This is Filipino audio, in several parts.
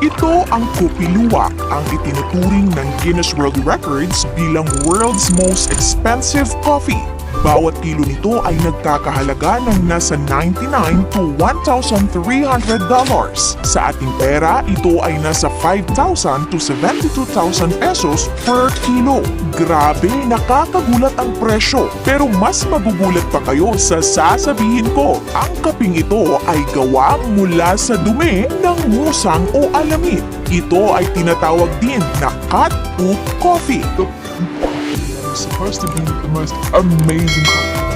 Ito ang Kopi Luwak, ang itinuturing ng Guinness World Records bilang world's most expensive coffee. Bawat kilo nito ay nagkakahalaga ng nasa 99 to 1,300 dollars. Sa ating pera, ito ay nasa 5,000 to 72,000 pesos per kilo. Grabe, nakakagulat ang presyo. Pero mas magugulat pa kayo sa sasabihin ko. Ang kaping ito ay gawa mula sa dumi ng musang o alamit. Ito ay tinatawag din na cut poop coffee. Supposed to be the most amazing.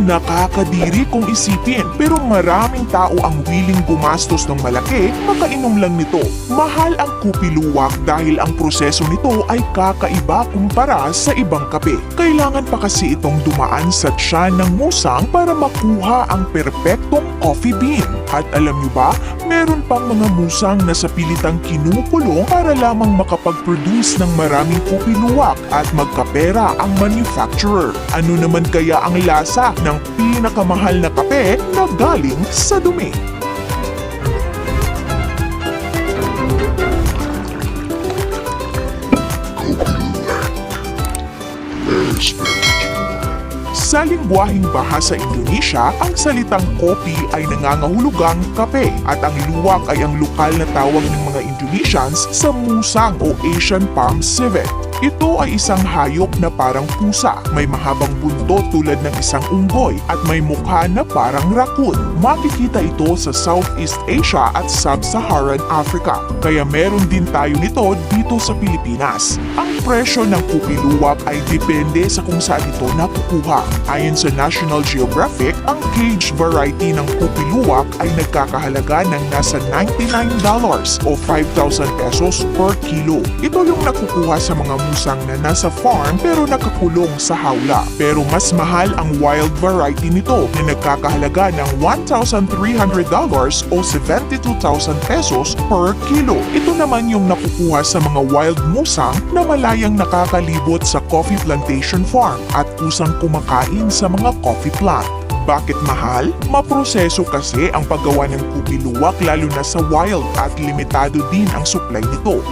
Nakakadiri kung isipin pero maraming tao ang willing gumastos ng malaki makainom lang nito. Mahal ang kupi luwak dahil ang proseso nito ay kakaiba kumpara sa ibang kape. Kailangan pa kasi itong dumaan sa tiyan ng musang para makuha ang perpektong coffee bean. At alam niyo ba, meron pang mga musang na sa pilitang kinukulong para lamang makapag-produce ng maraming kupi luwak at magkapera ang manufacturer. Ano naman kaya ang lasa ng pinakamahal na kape na galing sa dumi? Sa lingwaheng bahasa Indonesia, ang salitang kopi ay nangangahulugang kape at ang luwak ay ang lokal na tawag ng mga Indonesians sa musang o Asian palm civet. Ito ay isang hayop na parang pusa, may mahabang buntot tulad ng isang unggoy at may mukha na parang raccoon. Makikita ito sa Southeast Asia at Sub-Saharan Africa, kaya meron din tayo nito dito sa Pilipinas. Ang presyo ng kukiluwak ay depende sa kung saan ito nakukuha. Ayon sa National Geographic, ang cage variety ng kukiluwak ay nagkakahalaga ng nasa $99 o 5,000 pesos per kilo. Ito yung nakukuha sa mga musang na nasa farm pero nakakulong sa hawla. Pero mas mahal ang wild variety nito na nagkakahalaga ng $1,300 o 72,000 pesos per kilo. Ito naman yung nakukuha sa mga wild musang na malayang nakakalibot sa coffee plantation farm at kusang kumakain sa mga coffee plant. Bakit mahal? Maproseso kasi ang paggawa ng kupiluwak lalo na sa wild at limitado din ang supply nito.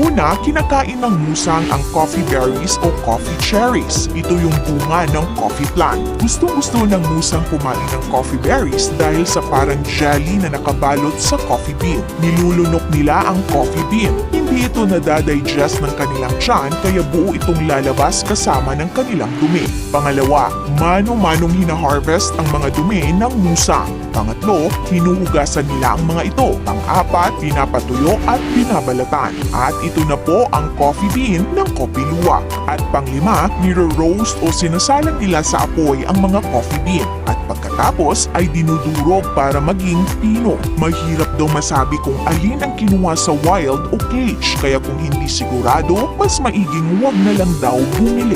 Una, kinakain ng musang ang coffee berries o coffee cherries. Ito yung bunga ng coffee plant. Gustong-gusto ng musang kumain ng coffee berries dahil sa parang jelly na nakabalot sa coffee bean. Nilulunok nila ang coffee bean. Hindi ito nadadigest ng kanilang tiyan kaya buo itong lalabas kasama ng kanilang dumi. Pangalawa, mano-manong hina-harvest ang mga dumi ng musang. Pangatlo, hinuhugasan nila ang mga ito. Pang-apat, pinapatuyo at binabalatan. At ito na po ang coffee bean ng coffee luwak. At panglima, niro-roast o sinasalang nila sa apoy ang mga coffee bean. At pagkatapos ay dinudurog para maging pino. Mahirap daw masabi kung alin ang kinuha sa wild o cage. Kaya kung hindi sigurado, mas maiging huwag na lang daw bumili.